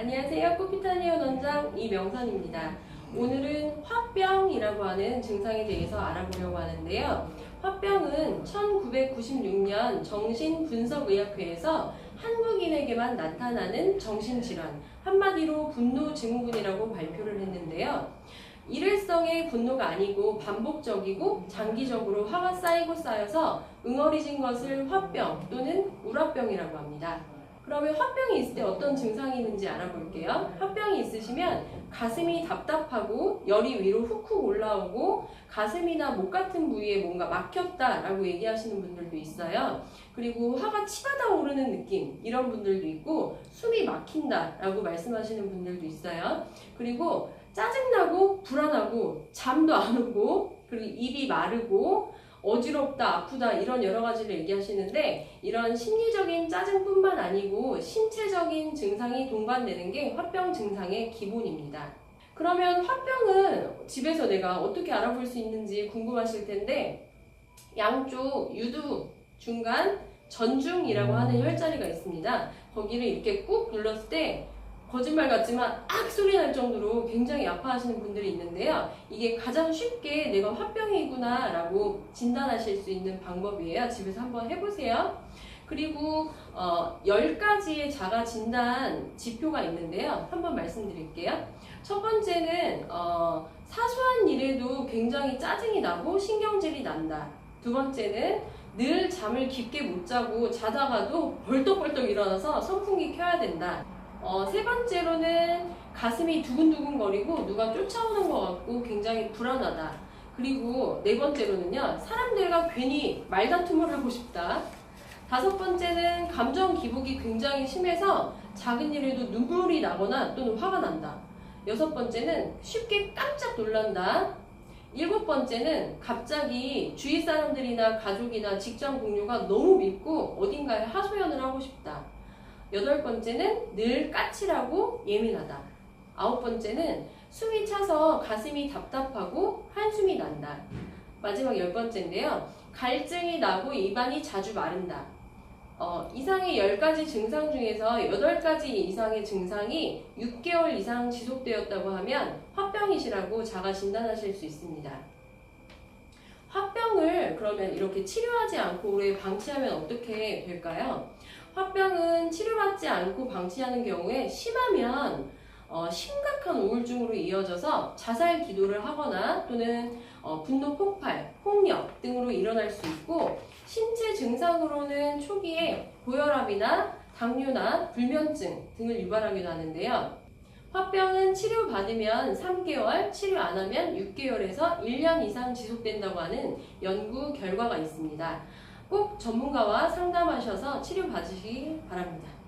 안녕하세요. 코피타니오 원장 이명선입니다. 오늘은 화병이라고 하는 증상에 대해서 알아보려고 하는데요. 화병은 1996년 정신분석의학회에서 한국인에게만 나타나는 정신질환, 한마디로 분노증후군이라고 발표를 했는데요. 일회성의 분노가 아니고 반복적이고 장기적으로 화가 쌓이고 쌓여서 응어리진 것을 화병 또는 우라병이라고 합니다. 그러면 화병이 있을 때 어떤 증상이 있는지 알아볼게요. 화병이 있으시면 가슴이 답답하고 열이 위로 훅훅 올라오고 가슴이나 목 같은 부위에 뭔가 막혔다라고 얘기하시는 분들도 있어요. 그리고 화가 치받아 오르는 느낌 이런 분들도 있고 숨이 막힌다라고 말씀하시는 분들도 있어요. 그리고 짜증나고 불안하고 잠도 안 오고 그리고 입이 마르고 어지럽다, 아프다 이런 여러 가지를 얘기하시는데 이런 심리적인 짜증뿐만 아니고 신체적인 증상이 동반되는 게 화병 증상의 기본입니다. 그러면 화병은 집에서 내가 어떻게 알아볼 수 있는지 궁금하실 텐데 양쪽 유두 중간 전중이라고 하는 혈자리가 있습니다. 거기를 이렇게 꾹 눌렀을 때 거짓말 같지만 악 소리 날 정도로 굉장히 아파하시는 분들이 있는데요. 이게 가장 쉽게 내가 화병이구나 라고 진단하실 수 있는 방법이에요. 집에서 한번 해보세요. 그리고 어, 10가지의 자가 진단 지표가 있는데요. 한번 말씀드릴게요. 첫 번째는 어, 사소한 일에도 굉장히 짜증이 나고 신경질이 난다. 두 번째는 늘 잠을 깊게 못 자고 자다가도 벌떡벌떡 일어나서 선풍기 켜야 된다. 어, 세 번째로는 가슴이 두근두근거리고 누가 쫓아오는 것 같고 굉장히 불안하다. 그리고 네 번째로는요, 사람들과 괜히 말다툼을 하고 싶다. 다섯 번째는 감정 기복이 굉장히 심해서 작은 일에도 눈물이 나거나 또는 화가 난다. 여섯 번째는 쉽게 깜짝 놀란다. 일곱 번째는 갑자기 주위 사람들이나 가족이나 직장 동료가 너무 밉고 어딘가에 하소연을 하고 싶다. 여덟 번째는 늘 까칠하고 예민하다. 아홉 번째는 숨이 차서 가슴이 답답하고 한숨이 난다. 마지막 열 번째인데요. 갈증이 나고 입안이 자주 마른다. 어, 이상의 10가지 증상 중에서 8가지 이상의 증상이 6개월 이상 지속되었다고 하면 화병이시라고 자가 진단하실 수 있습니다. 화병을 그러면 이렇게 치료하지 않고 오래 방치하면 어떻게 될까요? 화병은 치료받지 않고 방치하는 경우에 심하면 어, 심각한 우울증으로 이어져서 자살 기도를 하거나 또는 어, 분노 폭발, 폭력 등으로 일어날 수 있고 신체 증상으로는 초기에 고혈압이나 당뇨나 불면증 등을 유발하기도 하는데요. 화병은 치료받으면 3개월, 치료 안 하면 6개월에서 1년 이상 지속된다고 하는 연구 결과가 있습니다. 꼭 전문가와 상담하셔서 치료 받으시기 바랍니다.